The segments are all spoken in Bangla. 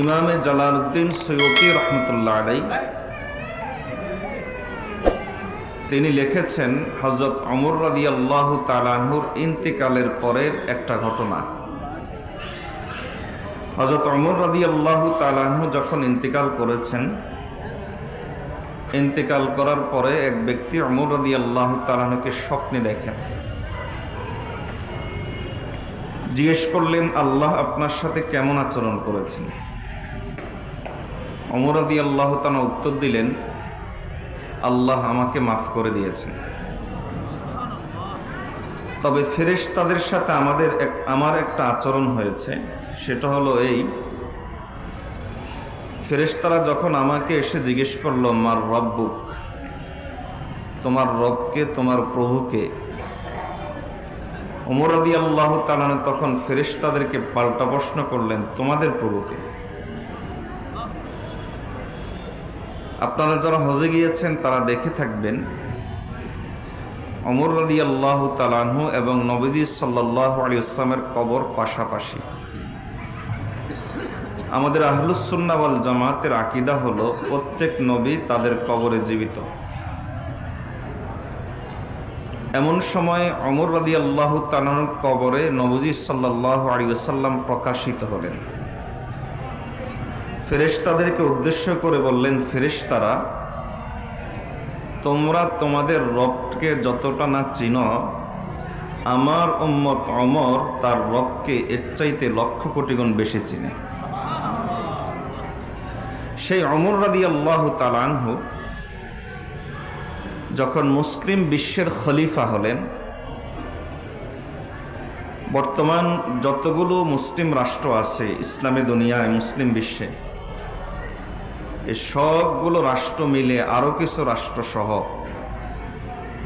ইমামে জালালউদ্দিন সৈয়দি রহমতুল্লাহ আলাই তিনি লিখেছেন হজরত অমর রাদি আল্লাহ তালাহুর ইন্তিকালের পরের একটা ঘটনা। হজরত অমর রাদি আল্লাহ তালাহু যখন ইন্তিকাল করেছেন, ইন্তিকাল করার পরে এক ব্যক্তি অমর রাদি আল্লাহ তালাহুকে স্বপ্নে দেখেন। জিজ্ঞেস করলেন, আল্লাহ আপনার সাথে কেমন আচরণ করেছেন? অমরাদি আল্লাহ তানা উত্তর দিলেন, আল্লাহ আমাকে মাফ করে দিয়েছেন। তবে ফেরেশ তাদের সাথে আমাদের এক, আমার একটা আচরণ হয়েছে। সেটা হলো এই, ফেরেশতারা যখন আমাকে এসে জিজ্ঞেস করল, মার রব্বুক তোমার রবকে, তোমার প্রভুকে? ওমর আদি আল্লাহ তালান তখন ফেরেশতাদেরকে পাল্টা প্রশ্ন করলেন, তোমাদের প্রভুকে? আপনারা যারা হজে গিয়েছেন, তারা দেখে থাকবেন অমর রাদি আল্লাহ তালানহু এবং নবীজি সাল্লাহ আলী ইসলামের কবর পাশাপাশি। আমাদের আহলুসুন্নাওয়াল জামাতের আকিদা হলো, প্রত্যেক নবী তাদের কবরে জীবিত। এমন সময় অমর রাদি আল্লাহ তালানুর কবরে নবজি সাল্লাহ আলী সাল্লাম প্রকাশিত হলেন। ফেরেশতাদেরকে উদ্দেশ্য করে বললেন, ফেরেশতারা, তোমরা তোমাদের রবকে যতটা না চিনো, আমার উম্মত অমর তার রবকে এর চাইতে লক্ষ কোটি গুণ বেশি চিনে। সেই অমর রাদি আল্লাহ তালানহু যখন মুসলিম বিশ্বের খলিফা হলেন, বর্তমান যতগুলো মুসলিম রাষ্ট্র আছে ইসলামী দুনিয়ায়, মুসলিম বিশ্বে এই সবগুলো রাষ্ট্র মিলে আরও কিছু রাষ্ট্র সহ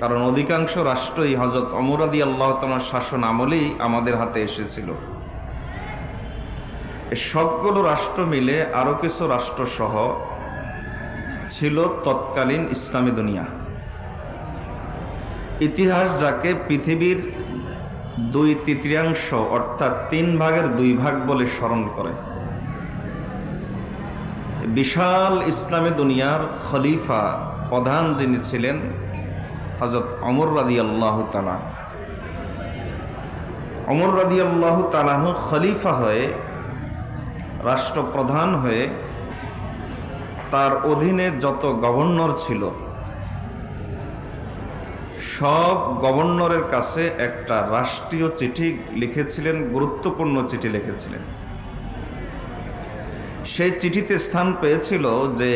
কারণ অধিকাংশ রাষ্ট্রই হজরত অমরাদি আল্লাহ তোমার শাসন আমলেই আমাদের হাতে এসেছিল। সবগুলো রাষ্ট্র মিলে আরও কিছু রাষ্ট্র সহ ছিল তৎকালীন ইসলামী দুনিয়া। ইতিহাস যাকে পৃথিবীর দুই তৃতীয়াংশ অর্থাৎ তিন ভাগের দুই ভাগ বলে স্মরণ করে। বিশাল ইসলামী দুনিয়ার খলিফা প্রধান যিনি ছিলেন হজরত অমর রাদি আল্লাহ তালা অমর রাদি আল্লাহ তালাহ খলিফা হয়ে, রাষ্ট্রপ্রধান হয়ে তার অধীনে যত গভর্নর ছিল, সব গভর্নরের কাছে একটা রাষ্ট্রীয় চিঠি লিখেছিলেন, গুরুত্বপূর্ণ চিঠি লিখেছিলেন। সেই চিঠিতে স্থান পেয়েছিল যে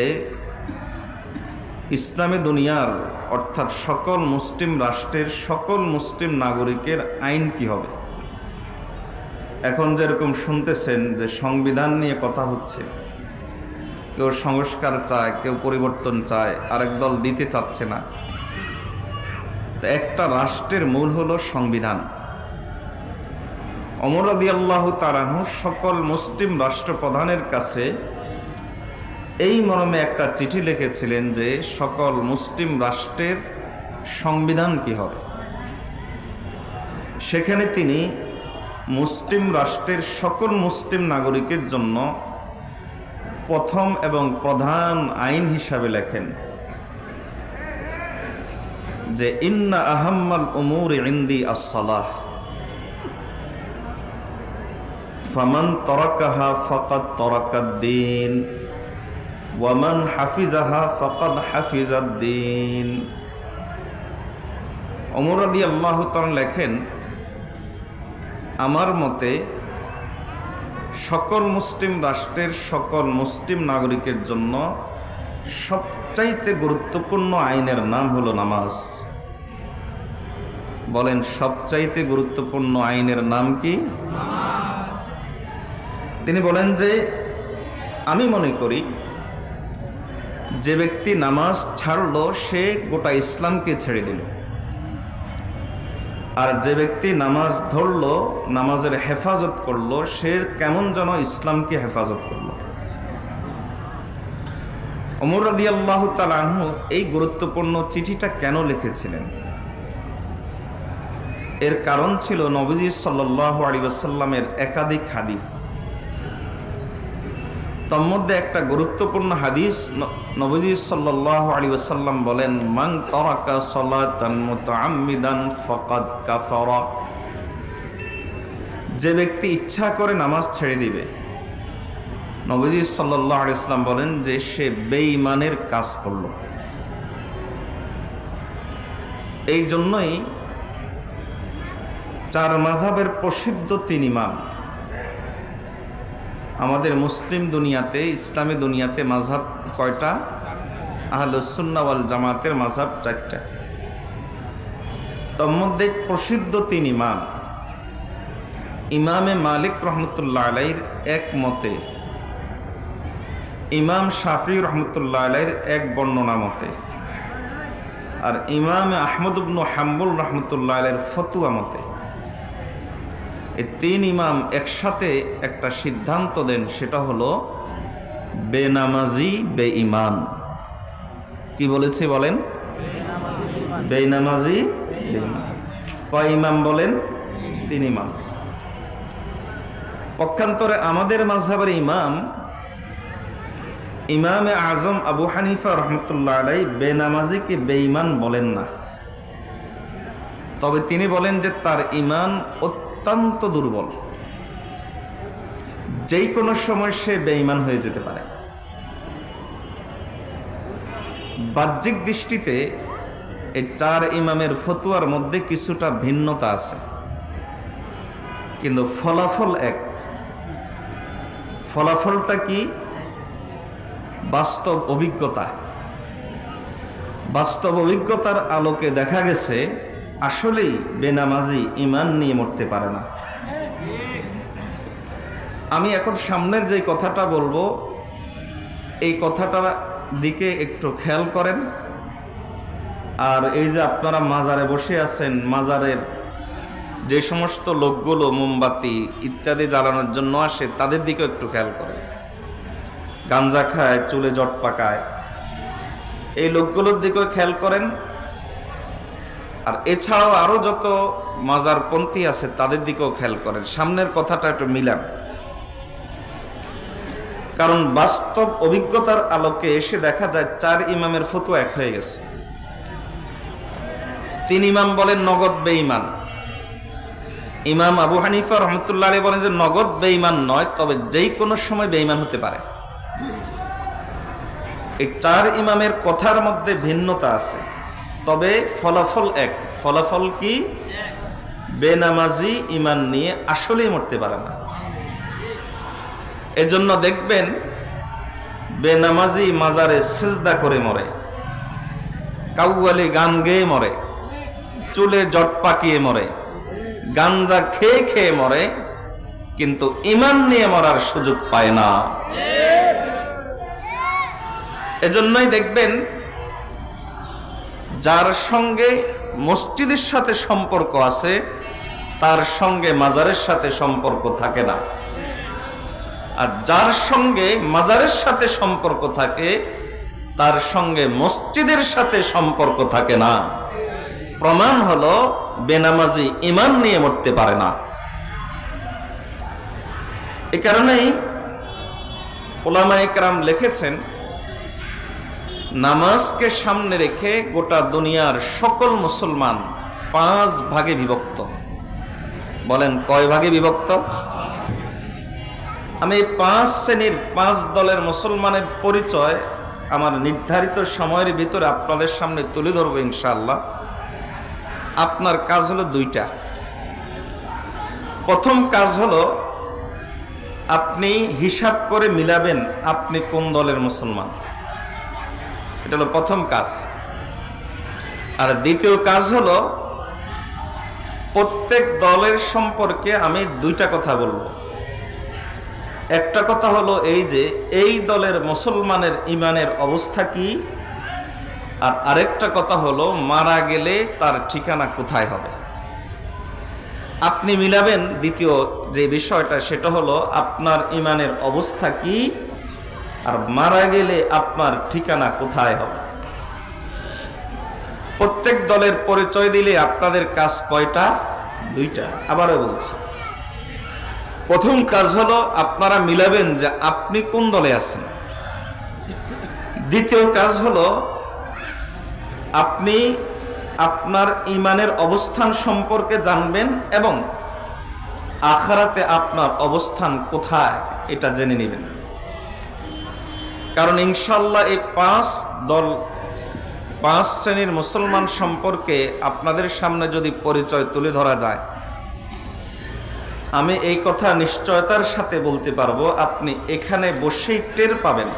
ইসলামী দুনিয়ার, অর্থাৎ সকল মুসলিম রাষ্ট্রের সকল মুসলিম নাগরিকের আইন কি হবে? এখন যেরকম শুনতেছেন যে সংবিধান নিয়ে কথা হচ্ছে, কেউ সংস্কার চায়, কেউ পরিবর্তন চায়, আরেক দল দিতে চাচ্ছে না। একটা রাষ্ট্রের মূল হলো সংবিধান। অমরাদি আল্লাহ তারানু সকল মুসলিম রাষ্ট্রপ্রধানের কাছে এই মর্মে একটা চিঠি লিখেছিলেন যে সকল মুসলিম রাষ্ট্রের সংবিধান কি হবে? সেখানে তিনি মুসলিম রাষ্ট্রের সকল মুসলিম নাগরিকের জন্য প্রথম এবং প্রধান আইন হিসাবে লেখেন যে, ইন্না আহাম্মাল উমুর ইন্দি আসসালাহ। ফামান তরাকাহা ফকাত তরাকাদ্দিন ওয়ামান হাফিজাহা ফকাদ হাফিজাদ্দিন অমর আদি আল্লাহ লেখেন, আমার মতে সকল মুসলিম রাষ্ট্রের সকল মুসলিম নাগরিকের জন্য সবচাইতে গুরুত্বপূর্ণ আইনের নাম হলো নামাজ। বলেন, সবচাইতে গুরুত্বপূর্ণ আইনের নাম কি? তিনি বলেন যে, আমি মনে করি যে ব্যক্তি নামাজ ছাড়লো, সে গোটা ইসলামকে ছেড়ে দিল। আর যে ব্যক্তি নামাজ ধরলো, নামাজের হেফাজত করল, সে কেমন যেন ইসলামকে হেফাজত করল। অমর রাদি আল্লাহ তালাহু এই গুরুত্বপূর্ণ চিঠিটা কেন লিখেছিলেন? এর কারণ ছিল নবীজি সাল্লাহ আলী আসাল্লামের একাধিক হাদিস। তন্মধ্যে একটা গুরুত্বপূর্ণ হাদিস নবীজি সাল্লাল্লাহু আলাইহি ওয়াসাল্লাম বলেন, মান তারাকা সালাতান ফাকাদ কাফারা। যে ব্যক্তি ইচ্ছা করে নামাজ ছেড়ে দিবে। নবীজি সাল্লাল্লাহু আলাইহি ওয়াসাল্লাম বলেন যে সে বেঈমানের কাজ করল। এই জন্যই চার মাঝাবের প্রসিদ্ধ তিন ইমাম আমাদের মুসলিম দুনিয়াতে, ইসলামী দুনিয়াতে মাঝহাব কয়টা? আহলুসুন্না ওয়াল জামাতের মাঝহাব চারটা। তোর মধ্যে প্রসিদ্ধ তিন ইমাম। ইমামে মালিক রহমতুল্লাহ আলাইর এক মতে, ইমাম শাফি রহমতুল্লাহ আলাইর এক বর্ণনা মতে, আর ইমাম আহমদ ইবনু হাম্বুল রহমতুল্লাহ আলাইর ফতুয়া মতে। এই তিন ইমাম একসাথে একটা সিদ্ধান্ত দেন, সেটা হলো বেনামাজি বে ইমান কি বলেছে বলেন? বেনামাজি। কয় ইমাম বলেন? তিন ইমাম। পক্ষান্তরে আমাদের মাঝহাবের ইমাম ইমামে আজম আবু হানিফা রহমতুল্লাহ আলাই বেনামাজিকে বেঈমান বলেন না। তবে তিনি বলেন যে তার ইমান দুর্বল। যেই কোনো সময় সে বেঈমান হয়ে যেতে পারে। বাহ্যিক দৃষ্টিতে এই চার ইমামের ফতুয়ার মধ্যে কিছুটা ভিন্নতা আছে। কিন্তু ফলাফল এক। ফলাফলটা কি? বাস্তব অভিজ্ঞতা। বাস্তব অভিজ্ঞতার আলোকে দেখা গেছে আসলেই বেনামাজি ইমান নিয়ে মরতে পারে না। আমি এখন সামনের যে কথাটা বলব, এই কথাটার দিকে একটু খেয়াল করেন। আর এই যে আপনারা মাজারে বসে আছেন, মাজারের যে সমস্ত লোকগুলো, মোমবাতি ইত্যাদি জ্বালানোর জন্য আসে, তাদের দিকেও একটু খেয়াল করেন। গাঞ্জা খায়, চুলে জট পাকায়। এই লোকগুলোর দিকেও খেয়াল করেন। আর এছাড়াও আরও যত মাজার পন্থী আছে, তাদের দিকেও খেয়াল করেন। সামনের কথাটা একটু মিলান। কারণ বাস্তব অভিজ্ঞতার আলোকে এসে দেখা যায়, চার ইমামের ফতুয়া এক হয়ে গেছে। তিন ইমাম বলেন নগদ বেঈমান। ইমাম আবু হানিফা রহমতুল্লাহ আলী বলেন যে, নগদ বেঈমান নয়, তবে যেই কোনো সময় বেঈমান হতে পারে। এই চার ইমামের কথার মধ্যে ভিন্নতা আছে। তবে ফলাফল এক। ফলাফল কি? বেনামাজি ইমান নিয়ে আসলেই মরতে পারে না। এজন্য দেখবেন, বেনামাজি মাজারে সেজদা করে মরে। কাউয়ালি গান গেয়ে মরে। চুলে জট পাকিয়ে মরে। গাঞ্জা খেয়ে খেয়ে মরে। কিন্তু ইমান নিয়ে মরার সুযোগ পায় না। এজন্যই দেখবেন যার সঙ্গে মসজিদের সাথে সম্পর্ক আছে, তার সঙ্গে মাজারের সাথে সম্পর্ক থাকে না। আর যার সঙ্গে মাজারের সাথে সম্পর্ক থাকে, তার সঙ্গে মসজিদের সাথে সম্পর্ক থাকে না। প্রমাণ হলো, বেনামাজি ইমান নিয়ে মরতে পারে না। এ কারণেই ওলামা একরাম লিখেছেন নামাজকে সামনে রেখে গোটা দুনিয়ার সকল মুসলমান পাঁচ ভাগে বিভক্ত। বলেন, কয় ভাগে বিভক্ত? আমি পাঁচ শ্রেণির পাঁচ দলের মুসলমানের পরিচয় আমার নির্ধারিত সময়ের ভিতরে আপনাদের সামনে তুলে ধরবো ইনশাআল্লাহ। আপনার কাজ হলো দুইটা। প্রথম কাজ হলো আপনি হিসাব করে মিলাবেন আপনি কোন দলের মুসলমান। এটা হলো প্রথম কাজ। আর দ্বিতীয় কাজ হলো, প্রত্যেক দলের সম্পর্কে আমি দুইটা কথা বলব। একটা কথা হলো এই যে, এই দলের মুসলমানের ইমানের অবস্থা কি? আর আরেকটা কথা হলো, মারা গেলে তার ঠিকানা কোথায় হবে? আপনি মিলাবেন দ্বিতীয় যে বিষয়টা, সেটা হলো আপনার ইমানের অবস্থা কি? আর মারা গেলে আপনার ঠিকানা কোথায় হবে? প্রত্যেক দলের পরিচয় দিলে আপনাদের কাজ কয়টা? দুইটা। আবারও বলছি। প্রথম কাজ হলো আপনারা মিলাবেন যে আপনি কোন দলে আছেন। দ্বিতীয় কাজ হলো আপনি আপনার ইমানের অবস্থান সম্পর্কে জানবেন এবং আখারাতে আপনার অবস্থান কোথায়, এটা জেনে নেবেন। কারণ ইনশাল্লাহ এই পাঁচ দল, পাঁচ শ্রেণির মুসলমান সম্পর্কে আপনাদের সামনে যদি পরিচয় তুলে ধরা যায়, আমি এই কথা নিশ্চয়তার সাথে বলতে পারব, আপনি এখানে বসেই টের পাবেন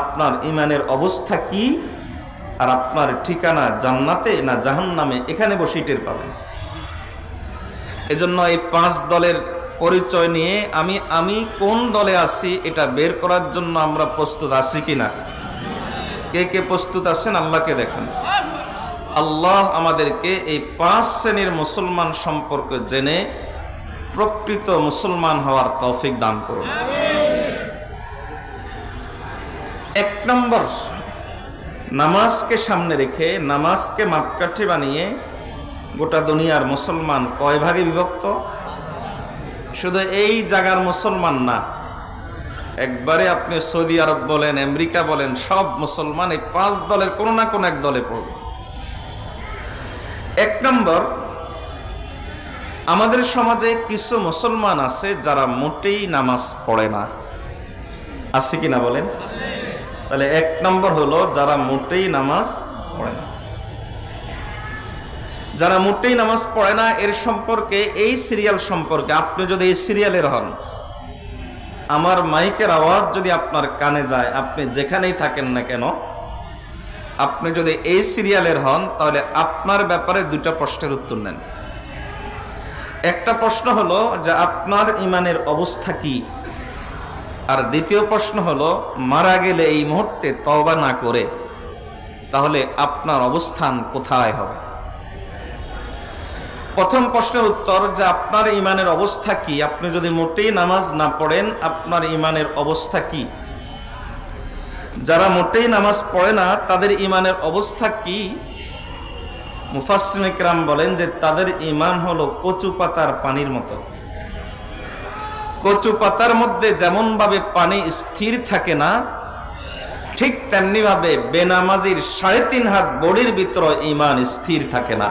আপনার ইমানের অবস্থা কি আর আপনার ঠিকানা জান্নাতে না জাহান্নামে, এখানে বসেই টের পাবেন। এজন্য এই পাঁচ দলের পরিচয় নিয়ে আমি আমি কোন দলে আছি এটা বের করার জন্য আমরা প্রস্তুত আছি কিনা? কে কে প্রস্তুত আছেন? আল্লাহকে দেখেন। আল্লাহ আমাদেরকে এই পাঁচ শ্রেণির মুসলমান সম্পর্কে জেনে প্রকৃত মুসলমান হওয়ার তৌফিক দান করুন। এক নম্বর, নামাজকে সামনে রেখে নামাজকে মাপকাঠি বানিয়ে গোটা দুনিয়ার মুসলমান কয় ভাগে বিভক্ত? শুধু এই জায়গার মুসলমান না, একবারে আপনি সৌদি আরব বলেন, আমেরিকা বলেন, সব মুসলমান এই পাঁচ দলের কোনো না কোনো এক দলে পড়বে। এক নম্বর, আমাদের সমাজে কিছু মুসলমান আছে যারা মোটেই নামাজ পড়ে না। আছে কি না বলেন? তাহলে এক নম্বর হলো যারা মোটেই নামাজ পড়ে না। যারা মোটেই নামাজ পড়ে না, এর সম্পর্কে, এই সিরিয়াল সম্পর্কে, আপনি যদি এই সিরিয়ালের হন, আমার মাইকের আওয়াজ যদি আপনার কানে যায়, আপনি যেখানেই থাকেন না কেন, আপনি যদি এই সিরিয়ালের হন, তাহলে আপনার ব্যাপারে দুটা প্রশ্নের উত্তর নেন। একটা প্রশ্ন হলো যে আপনার ইমানের অবস্থা কি? আর দ্বিতীয় প্রশ্ন হলো, মারা গেলে এই মুহূর্তে তওবা না করে, তাহলে আপনার অবস্থান কোথায় হবে? প্রথম প্রশ্নের উত্তর যে আপনার ইমানের অবস্থা কি? আপনি যদি মোটেই নামাজ না পড়েন, আপনার ইমানের অবস্থা কি? যারা মোটেই নামাজ পড়ে না, তাদের ইমানের অবস্থা কি? মুফাসিম বলেন যে তাদের ইমান হলো কচু পাতার পানির মতো। কচু পাতার মধ্যে যেমন ভাবে পানি স্থির থাকে না, ঠিক তেমনি ভাবে বেনামাজির সাড়ে তিন হাত বডির ভিতর ইমান স্থির থাকে না।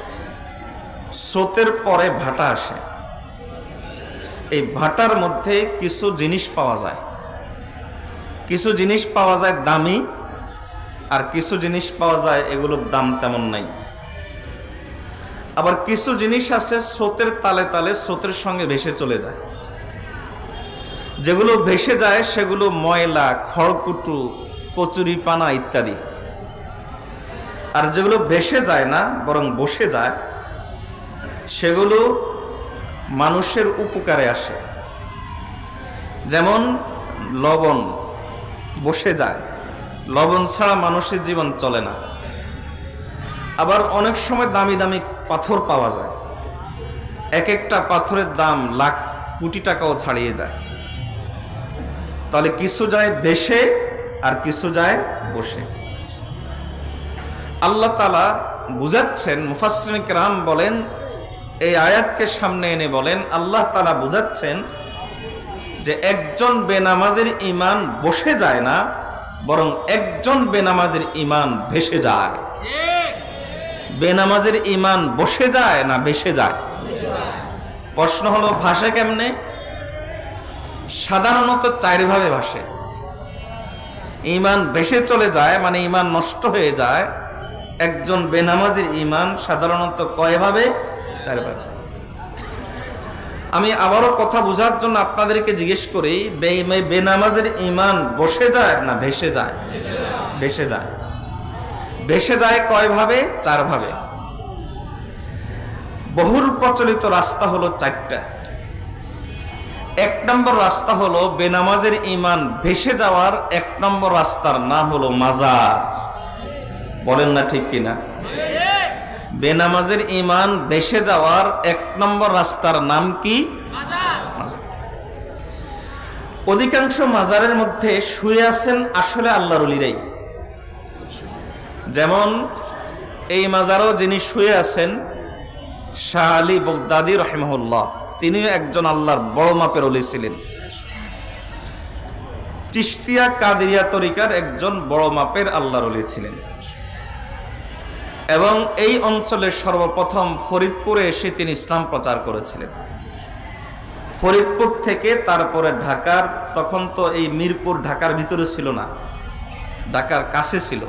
স্রোতের পরে ভাটা আসে। এই ভাটার মধ্যে কিছু জিনিস পাওয়া যায়। কিছু জিনিস পাওয়া যায় দামি, আর কিছু জিনিস পাওয়া যায় এগুলোর দাম তেমন নাই। আবার কিছু জিনিস আছে স্রোতের তালে তালে স্রোতের সঙ্গে ভেসে চলে যায়। যেগুলো ভেসে যায় সেগুলো ময়লা, খড়কুটু, কচুরি পানা ইত্যাদি। আর যেগুলো ভেসে যায় না, বরং বসে যায় সেগুলো মানুষের উপকারে আসে। যেমন লবণ বসে যায়। লবণ ছাড়া মানুষের জীবন চলে না। আবার অনেক সময় দামি দামি পাথর পাওয়া যায়। এক একটা পাথরের দাম লাখ কোটি টাকাও ছাড়িয়ে যায়। তাহলে কিছু যায় বেশে আর কিছু যায় বসে। আল্লাহ তালা বুঝাচ্ছেন মুফাসরিক রাম বলেন এই আয়াতকে সামনে এনে বলেন, আল্লাহ তালা বুঝাচ্ছেন যে একজন বেনামাজের ইমান বসে যায় না, বরং একজন বেনামাজের ইমান ভেসে যায়। বেনামাজের ইমান বসে যায় না ভেসে যায়? প্রশ্ন হলো ভাষা কেমনে? সাধারণত চারভাবে ভাসে। ইমান ভেসে চলে যায় মানে ইমান নষ্ট হয়ে যায়। একজন বেনামাজের ইমান সাধারণত কয়ভাবে? আমি আবারও কথা বোঝার জন্য আপনাদেরকে জিজ্ঞেস করি বেনামাজের ইমান বসে যায় না ভেসে যায়? ভেসে যায়। ভেসে যায় কয়ভাবে চারভাবে বহুল প্রচলিত রাস্তা হলো চারটা। এক নম্বর রাস্তা হলো বেনামাজের ইমান ভেসে যাওয়ার এক নম্বর রাস্তার নাম হলো মাজার। বলেন না ঠিক কিনা? বেনামাজের ইমান ভেসে যাওয়ার এক নম্বর রাস্তার নাম কি? অধিকাংশ মাজারের মধ্যে শুয়ে আছেন আসলে আল্লাহর অলিরাই। যেমন এই মাজারও যিনি শুয়ে আছেন, শাহ আলী বগদাদি রহমউল্লাহ তিনিও একজন আল্লাহর বড় মাপের অলি ছিলেন। চিস্তিয়া কাদিরিয়া তরিকার একজন বড় মাপের আল্লাহর অলি ছিলেন। এবং এই অঞ্চলে সর্বপ্রথম ফরিদপুরে এসে তিনি ইসলাম প্রচার করেছিলেন। ফরিদপুর থেকে তারপরে ঢাকার, তখন তো এই মিরপুর ঢাকার ভিতরে ছিল না, ঢাকার কাছে ছিল।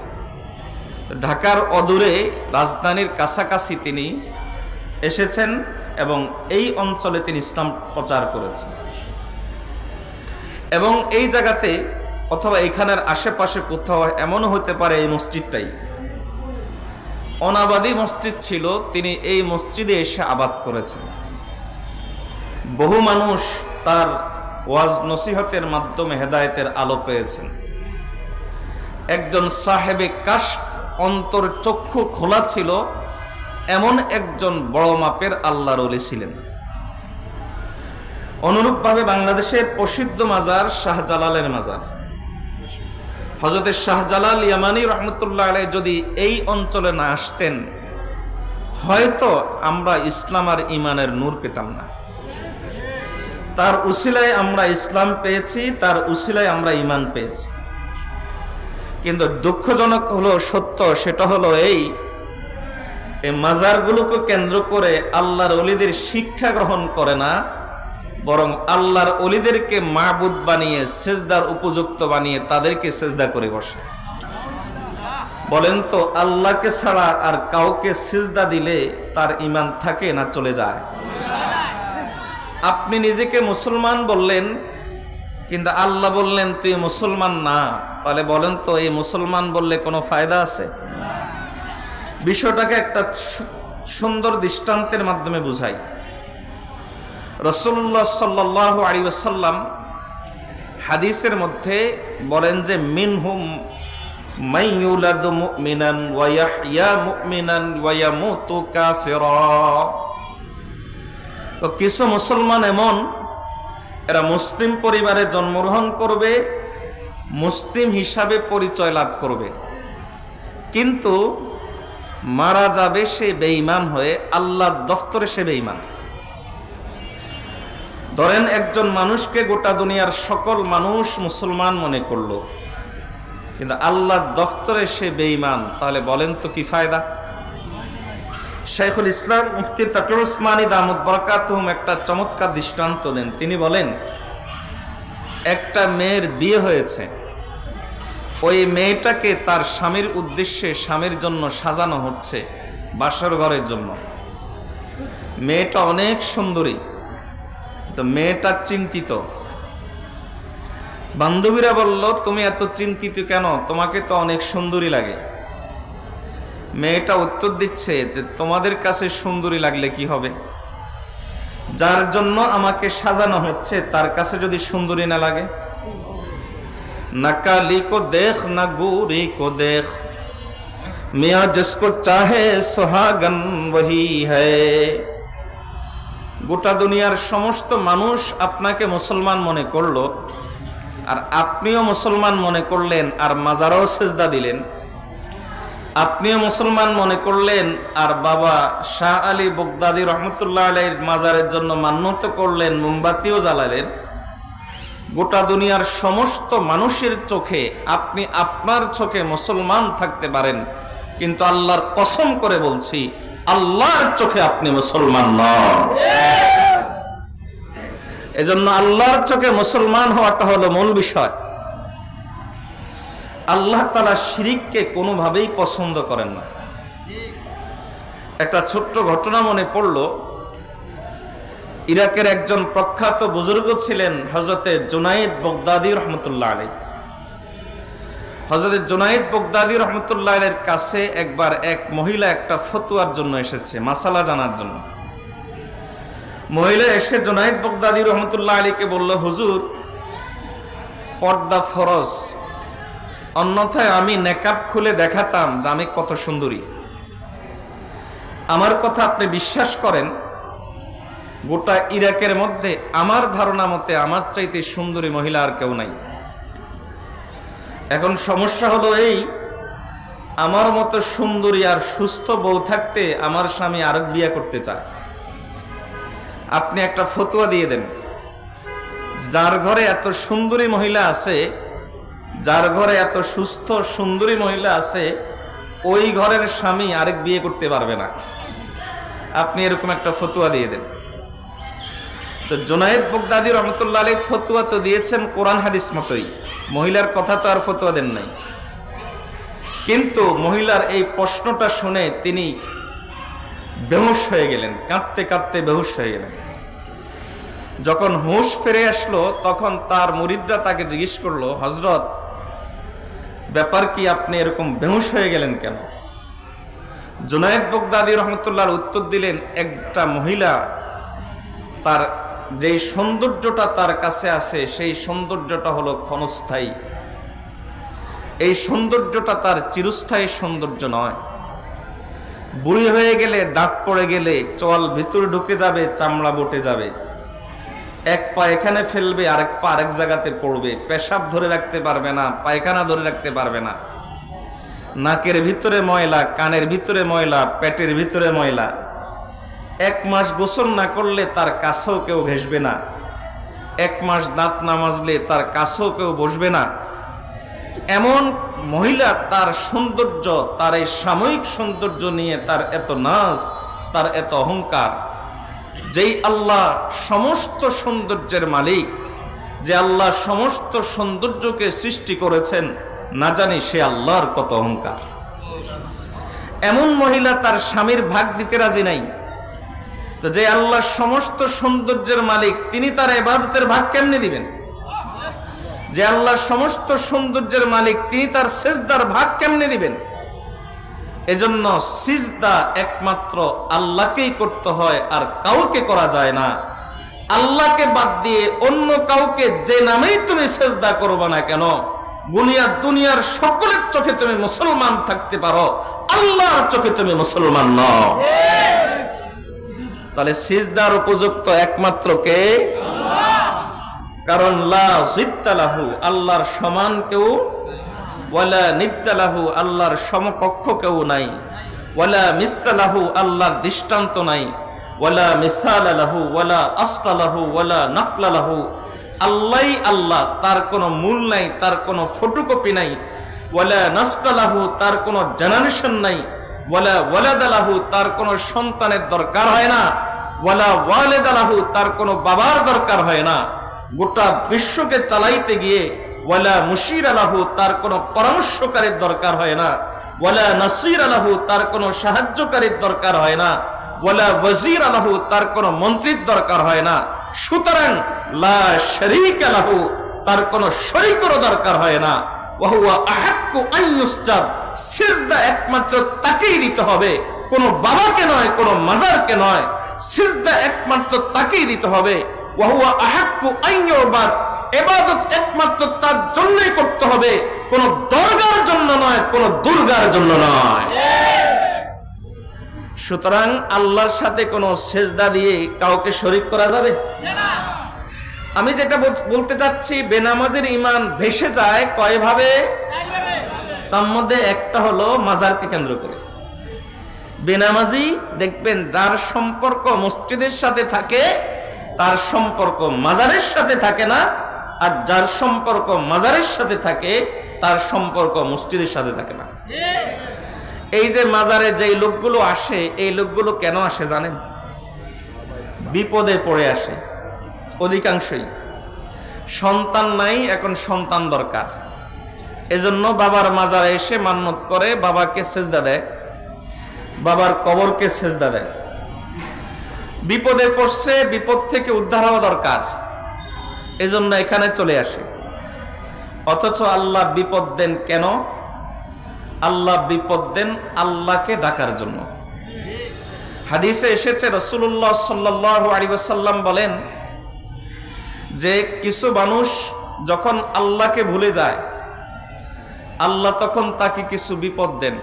ঢাকার অদূরে রাজধানীর কাছাকাছি তিনি এসেছেন এবং এই অঞ্চলে তিনি ইসলাম প্রচার করেছেন। এবং এই জায়গাতে অথবা এখানের আশেপাশে কোথাও এমনও হতে পারে এই মসজিদটাই। অনাবাদী মসজিদ ছিল, তিনি এই মসজিদে এসে আবাদ করেছেন। বহু মানুষ তার ওয়াজ নসিহতের মাধ্যমে হেদায়েতের আলো পেয়েছেন। একজন সাহেবে কাশ অন্তর চক্ষু খোলা ছিল, এমন একজন বড় মাপের আল্লাহর অলি ছিলেন। অনুরূপভাবে বাংলাদেশের প্রসিদ্ধ মাজার শাহজালালের মাজার। হজরতের শাহজালাল ইয়ামানি রহমতুল্লাহ আলাই যদি এই অঞ্চলে না আসতেন, হয়তো আমরা ইসলাম আর ইমানের নূর পেতাম না। তার উসিলায় আমরা ইসলাম পেয়েছি, তার উসিলায় আমরা ইমান পেয়েছি। কিন্তু দুঃখজনক হলো, সত্য সেটা হলো এই এই মাজারগুলোকে কেন্দ্র করে আল্লাহর অলিদের শিক্ষা গ্রহণ করে না বরং আল্লাহর অলিদেরকে মাবুদ বানিয়ে, সেজদার উপযুক্ত বানিয়ে তাদেরকে সেজদা করে বসে। বলেন তো, আল্লাহকে ছাড়া আর কাউকে সিজদা দিলে তার ইমান থাকে না চলে যায়? আপনি নিজেকে মুসলমান বললেন, কিন্তু আল্লাহ বললেন, তুই মুসলমান না। তাহলে বলেন তো, এই মুসলমান বললে কোনো ফায়দা আছে? বিষয়টাকে একটা সুন্দর দৃষ্টান্তের মাধ্যমে বুঝাই। রসুল্লাহ সাল্লাহ আলী ওসাল্লাম হাদিসের মধ্যে বলেন যে, মিনহুম মুমিনান ওয়া ওয়া কিছু মুসলমান এমন, এরা মুসলিম পরিবারে জন্মগ্রহণ করবে, মুসলিম হিসাবে পরিচয় লাভ করবে। কিন্তু মারা যাবে সে বেঈমান হয়ে, আল্লাহর দফতরে সে বেঈমান। ধরেন একজন মানুষকে গোটা দুনিয়ার সকল মানুষ মুসলমান মনে করল। কিন্তু আল্লাহর দফতরে সে বেঈমান, তাহলে বলেন তো কি ফায়দা? শেখুল ইসলাম মুফতি তাকির উসমানী দামদ বরকাতুম একটা চমৎকার দৃষ্টান্ত দেন। তিনি বলেন, একটা মেয়ের বিয়ে হয়েছে। ওই মেয়েটাকে তার স্বামীর উদ্দেশ্যে স্বামীর জন্য সাজানো হচ্ছে বাসর ঘরের জন্য। মেয়েটা অনেক সুন্দরী। তো মেয়েটা চিন্তিত। বান্ধবীরা বলল, তুমি এত চিন্তিত কেন? তোমাকে তো অনেক সুন্দরী লাগে। মেয়েটা উত্তর দিচ্ছে যে, তোমাদের কাছে সুন্দরী লাগলে কি হবে? যার জন্য আমাকে সাজানো হচ্ছে, তার কাছে যদি সুন্দরী না লাগে? না কালি কো দেখ, না গুরি কো দেখ। মিয়া জিসকো চাহে, সোহাগন ওহি হ্যায় গোটা দুনিয়ার সমস্ত মানুষ আপনাকে মুসলমান মনে করল, আর আপনিও মুসলমান মনে করলেন আর মাজারও সেজদা দিলেন। আপনিও মুসলমান মনে করলেন আর বাবা শাহ আলী বগদাদি রহমতুল্লাহ আলীর মাজারের জন্য মান্যত করলেন, মোমবাতিও জ্বালালেন। গোটা দুনিয়ার সমস্ত মানুষের চোখে আপনি আপনার চোখে মুসলমান থাকতে পারেন, কিন্তু আল্লাহর কসম করে বলছি আল্লাহর চোখে আপনি মুসলমান নন। এজন্য আল্লাহর চোখে মুসলমান হওয়াটা হলো মূল বিষয়। আল্লাহ তালা শিরিককে কোনোভাবেই পছন্দ করেন না। একটা ছোট্ট ঘটনা মনে পড়ল। ইরাকের একজন প্রখ্যাত বুজুর্গ ছিলেন হজরতে জুনাইদ বগদাদি রহমতুল্লাহ আলী হজরত জোনাইদ বগদাদি রহমতুল্লাহ আলের কাছে একবার এক মহিলা একটা ফতুয়ার জন্য এসেছে, মাসালা জানার জন্য। মহিলা এসে জোনাইদ বগদাদি রহমতুল্লাহ আলীকে বলল, হুজুর, পর্দা ফরজ। অন্যথায় আমি নেকাব খুলে দেখাতাম যে আমি কত সুন্দরী। আমার কথা আপনি বিশ্বাস করেন? গোটা ইরাকের মধ্যে আমার ধারণা মতে আমার চাইতে সুন্দরী মহিলা আর কেউ নাই। এখন সমস্যা হলো এই, আমার মতো সুন্দরী আর সুস্থ বউ থাকতে আমার স্বামী আরেক বিয়ে করতে চায়। আপনি একটা ফতুয়া দিয়ে দেন। যার ঘরে এত সুন্দরী মহিলা আছে, যার ঘরে এত সুস্থ সুন্দরী মহিলা আছে, ওই ঘরের স্বামী আরেক বিয়ে করতে পারবে না। আপনি এরকম একটা ফতুয়া দিয়ে দেন। তো জোনায়েদ বগদাদি রহমতুল্লাহ আলী ফতুয়া তো দিয়েছেন কোরআন হাদিস মতোই। মহিলার কথা তো আর ফতুয়া দেন নাই। কিন্তু মহিলার এই প্রশ্নটা শুনে তিনি বেহুশ হয়ে গেলেন, কাঁদতে কাঁদতে বেহুশ হয়ে গেলেন। যখন হুঁশ ফিরে আসলো, তখন তার মুরিদরা তাকে জিজ্ঞেস করল হজরত ব্যাপার কি আপনি এরকম বেহুশ হয়ে গেলেন কেন? জুনায়দ বগদাদি রহমতুল্লাহর উত্তর দিলেন, একটা মহিলা তার যেই সৌন্দর্যটা তার কাছে আছে, সেই সৌন্দর্যটা হলো ক্ষণস্থায়ী। এই সৌন্দর্যটা তার চিরস্থায়ী সৌন্দর্য নয়। বুড়ি হয়ে গেলে, দাঁত পড়ে গেলে চল ভিতরে ঢুকে যাবে, চামড়া বটে যাবে। এক পা এখানে ফেলবে, আরেক পা আরেক জায়গাতে পড়বে। পেশাব ধরে রাখতে পারবে না, পায়খানা ধরে রাখতে পারবে না। নাকের ভিতরে ময়লা, কানের ভিতরে ময়লা, পেটের ভিতরে ময়লা। এক মাস গোসল না করলে তার কাছেও কেউ ঘেসবে না। এক মাস দাঁত না মাজলে তার কাছেও কেউ বসবে না। এমন মহিলা তার সৌন্দর্য, তার এই সাময়িক সৌন্দর্য নিয়ে তার এত নাচ তার এত অহংকার। যেই আল্লাহ সমস্ত সৌন্দর্যের মালিক, যে আল্লাহ সমস্ত সৌন্দর্যকে সৃষ্টি করেছেন, না জানি সে আল্লাহর কত অহংকার। এমন মহিলা তার স্বামীর ভাগ দিতে রাজি নাই। তো যে আল্লাহ সমস্ত সৌন্দর্যের মালিক, তিনি তার এবাদতের ভাগ কেমনে দিবেন? যে আল্লাহ সমস্ত সৌন্দর্যের মালিক, তিনি তার সেজদার ভাগ কেমনে দিবেন? এজন্য সিজদা একমাত্র আল্লাহকেই করতে হয়, আর কাউকে করা যায় না। আল্লাহকে বাদ দিয়ে অন্য কাউকে যে নামেই তুমি সেজদা করবে না কেন গুনিয়া দুনিয়ার সকলের চোখে তুমি মুসলমান থাকতে পারো। আল্লাহর চোখে তুমি মুসলমান নও। তাহলে সিজদার উপযুক্ত একমাত্র কে? কারণ লা জিত্তালাহু আল্লাহর সমান কেউ, ওয়ালা নিত্তালাহু আল্লাহর সমকক্ষ কেউ নাই। ওয়ালা মিস্তালাহু আল্লাহর দৃষ্টান্ত নাই। ওয়ালা মিসালাহু ওয়ালা আসকালাহু ওয়ালা নাকলালাহু আল্লাহ আল্লাহ, তার কোনো মূল নাই, তার কোনো ফটোকপি নাই। ওয়ালা নাস্তালাহু তার কোনো জেনারেশন নাই। ওয়ালা ওয়ালাদালাহু তার কোনো সন্তানের দরকার হয় না। ওয়ালা ওয়ালেদালাহু তার কোনো বাবার দরকার হয় না। গোটা বিশ্বকে চালাইতে গিয়ে ওয়ালা মুশির আলাহু তার কোনো পরামর্শকারীর দরকার হয় না। ওয়ালা নাসির আলাহু তার কোনো সাহায্যকারীর দরকার হয় না। ওয়ালা ওয়াজির আলাহু তার কোনো মন্ত্রীর দরকার হয় না। সুতরাং লা শরীক আলাহু তার কোনো শরীকেরও দরকার হয় না। ওয়াহুয়া আহাক্কু ইউসজাদ সিজদা একমাত্র তাকেই দিতে হবে। কোনো বাবাকে নয়, কোনো মাজারকে নয়। সিজদা একমাত্র তাকেই দিতে হবে। ওয়াহুয়া আহাক্কু আন ইউবাদ। এবাদত একমাত্র তার জন্যই করতে হবে। কোন দরগার জন্য নয়, কোন দুর্গার জন্য নয়। সুতরাং আল্লাহর সাথে কোনো সেজদা দিয়ে কাউকে শরিক করা যাবে? আমি যেটা বলতে চাচ্ছি, বেনামাজের ইমান ভেসে যায় কয়ভাবে? তার মধ্যে একটা হলো মাজারকে কেন্দ্র করে। বেনামাজি দেখবেন যার সম্পর্ক মসজিদের সাথে থাকে, তার সম্পর্ক মাজারের সাথে থাকে না, আর যার সম্পর্ক মাজারের সাথে থাকে, তার সম্পর্ক মসজিদের সাথে থাকে না। এই যে মাজারে যেই লোকগুলো আসে, এই লোকগুলো কেন আসে জানেন? বিপদে পড়ে আসে। অধিকাংশই। সন্তান নাই, এখন সন্তান দরকার। এজন্য বাবার মাজারে এসে মান্নত করে বাবাকে সেজদা দেয়। বাবার কবরকে সেজদা দেয়। বিপদে পড়ছে, বিপদ থেকে উদ্ধার হওয়া দরকার। এজন্য এখানে চলে আসে। অথচ আল্লাহ বিপদ দেন কেন? আল্লাহ বিপদ দেন আল্লাহকে ডাকার জন্য। হাদিসে এসেছে রসুল্লাহ সাল্লাহ আলিবাসাল্লাম বলেন যে কিছু মানুষ যখন আল্লাহকে ভুলে যায়, আল্লাহ তখন তাকে কিছু বিপদ দেন।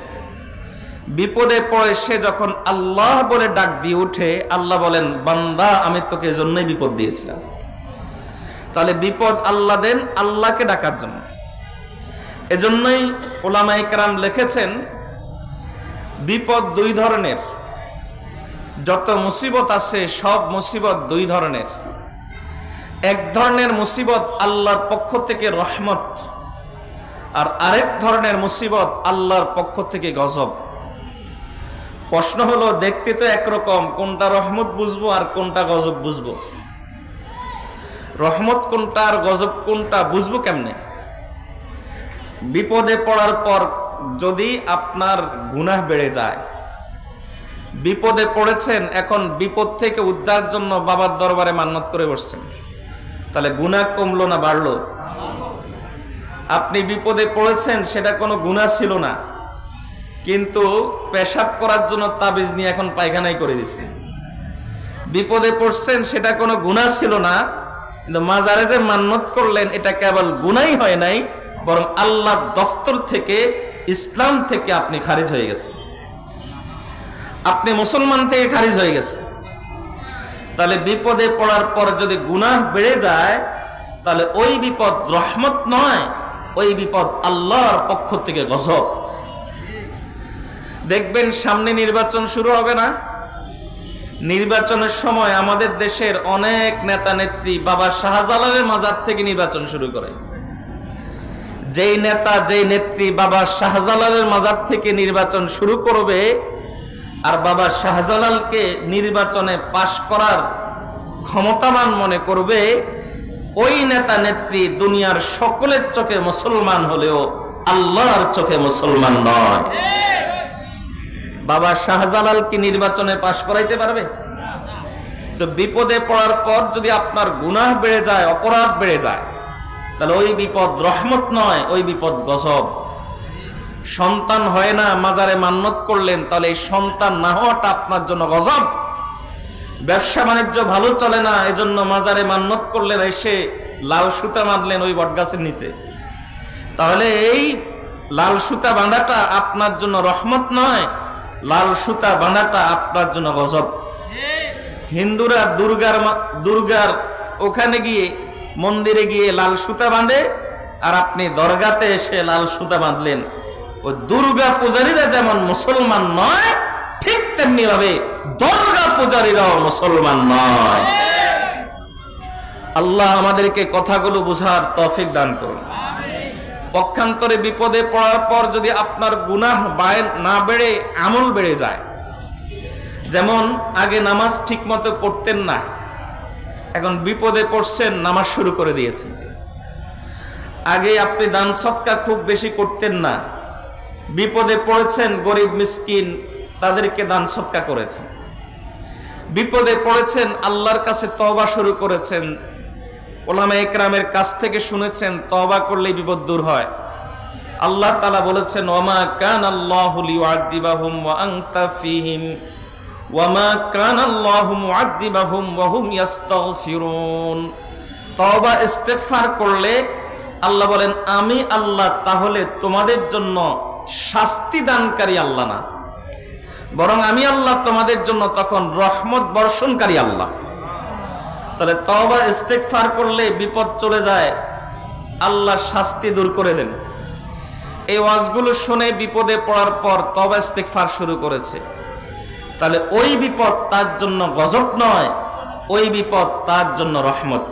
বিপদে পড়ে সে যখন আল্লাহ বলে ডাক দিয়ে উঠে, আল্লাহ বলেন, বান্দা, আমি তোকে এজন্যই বিপদ দিয়েছিলাম। তাহলে বিপদ আল্লাহ দেন, আল্লাহকে ডাকার জন্য। এজন্যই ওলামাই কারাম লিখেছেন, বিপদ দুই ধরনের। যত মুসিবত আছে, সব মুসিবত দুই ধরনের। এক ধরনের মুসিবত আল্লাহর পক্ষ থেকে রহমত, আর আরেক ধরনের মুসিবত আল্লাহর পক্ষ থেকে গজব। প্রশ্ন হলো, দেখতে তো একরকম, কোনটা রহমত বুঝব আর কোনটা গজব বুঝব? রহমত কোনটা আর গজব কোনটা বুঝব কেমনে? বিপদে পড়ার পর যদি আপনার গুনাহ বেড়ে যায়, বিপদে পড়েছেন, এখন বিপদ থেকে উদ্ধার জন্য বাবার দরবারে মান্নত করে বসছেন। তাহলে গুনাহ কমলো না, বাড়লো? আপনি বিপদে পড়েছেন, সেটা কোনো গুনাহ ছিল না। কিন্তু পেশাব করার জন্য তাবিজ নিয়ে এখন পায়খানাই করে দিছে। বিপদে পড়ছেন, সেটা কোনো গুনাহ ছিল না, কিন্তু মাজারে যে মান্নত করলেন, এটা কেবল গুনাই হয় নাই, বরং আল্লাহ দফতর থেকে, ইসলাম থেকে আপনি খারিজ হয়ে গেছেন। আপনি মুসলমান থেকে খারিজ হয়ে গেছে তাহলে বিপদে পড়ার পর যদি গুনাহ বেড়ে যায়, তাহলে ওই বিপদ রহমত নয়, ওই বিপদ আল্লাহর পক্ষ থেকে গজব। দেখবেন সামনে নির্বাচন শুরু হবে না? নির্বাচনের সময় আমাদের দেশের অনেক নেতা নেত্রী বাবা শাহজালালের মাজার থেকে নির্বাচন শুরু করে। যেই নেতা, যেই নেত্রী বাবা শাহজালালের মাজার থেকে নির্বাচন শুরু করবে আর বাবা শাহজালালকে নির্বাচনে পাশ করার ক্ষমতাবান মনে করবে, ওই নেতা নেত্রী দুনিয়ার সকলের চোখে মুসলমান হলেও আল্লাহর চোখে মুসলমান নয়। বাবা শাহজালাল কি নির্বাচনে পাশ করাইতে পারবে? তো বিপদে পড়ার পর যদি আপনার গুনাহ বেড়ে যায়, অপরাধ বেড়ে যায়, তাহলে ওই বিপদ রহমত নয়, ওই বিপদ গজব। সন্তান হয় না, মাজারে মান্নত করলেন, তাহলে এই সন্তান না হওয়াটা আপনার জন্য গজব। ব্যবসা বাণিজ্য ভালো চলে না, এজন্য মাজারে মান্নত করলেন, এসে লাল সুতা বাঁধলেন ওই বটগাছের নিচে। তাহলে এই লাল সুতা বাঁধাটা আপনার জন্য রহমত নয়, লাল সুতা বাঁধাটা আপনার জন্য গজব। হিন্দুরা দুর্গার দুর্গার ওখানে গিয়ে মন্দিরে গিয়ে লাল সুতা বাঁধে, আর আপনি দরগাতে এসে লাল সুতা বাঁধলেন। ও দুর্গা পূজারীরা যেমন মুসলমান নয়, ঠিক তেমনি ভাবে দর্গা পূজারীরাও মুসলমান নয়। আল্লাহ আমাদেরকে কথাগুলো বোঝার তৌফিক দান করুন। পক্ষান্তরে বিপদে পড়ার পর যদি আপনার গুনাহ না বেড়ে, আমল বেড়ে যায়। যেমন আগে নামাজ ঠিক মতো পড়তেন না, এখন বিপদে পড়ছেন, নামাজ শুরু করে দিয়েছেন। আগে আপনি দান সৎকা খুব বেশি করতেন না। বিপদে পড়েছেন গরিব মিসকিন, তাদেরকে দান সৎকা করেছেন। বিপদে পড়েছেন, আল্লাহর কাছে তওবা শুরু করেছেন। ওলামা একরামের কাছ থেকে শুনেছেন, তওবা করলেই বিপদ দূর হয়। আল্লাহ তালা বলেছেন ওমা কান আল্লাহ লিউআদিবাহুম ওয়া আনতা ফীহিম, ওয়ামা কান আল্লাহ মুআদিবাহুম ওয়া হুম ইস্তাগফিরুন তওবা ইস্তেগফার করলে আল্লাহ বলেন, আমি আল্লাহ, তাহলে তোমাদের জন্য শাস্তি দানকারী আল্লাহ না। বরং আমি আল্লাহ তোমাদের জন্য তখন রহমত বর্ষণকারী আল্লাহ। তাহলে তওবা, ইস্তেগফার করলে বিপদ চলে যায় আল্লাহ শাস্তি দূর করে দেন। এই ওয়াজগুলো শুনে বিপদে পড়ার পর তবা ইস্তেগফার শুরু করেছে। তাহলে ওই বিপদ তার জন্য গজব নয়, ওই বিপদ তার জন্য রহমত।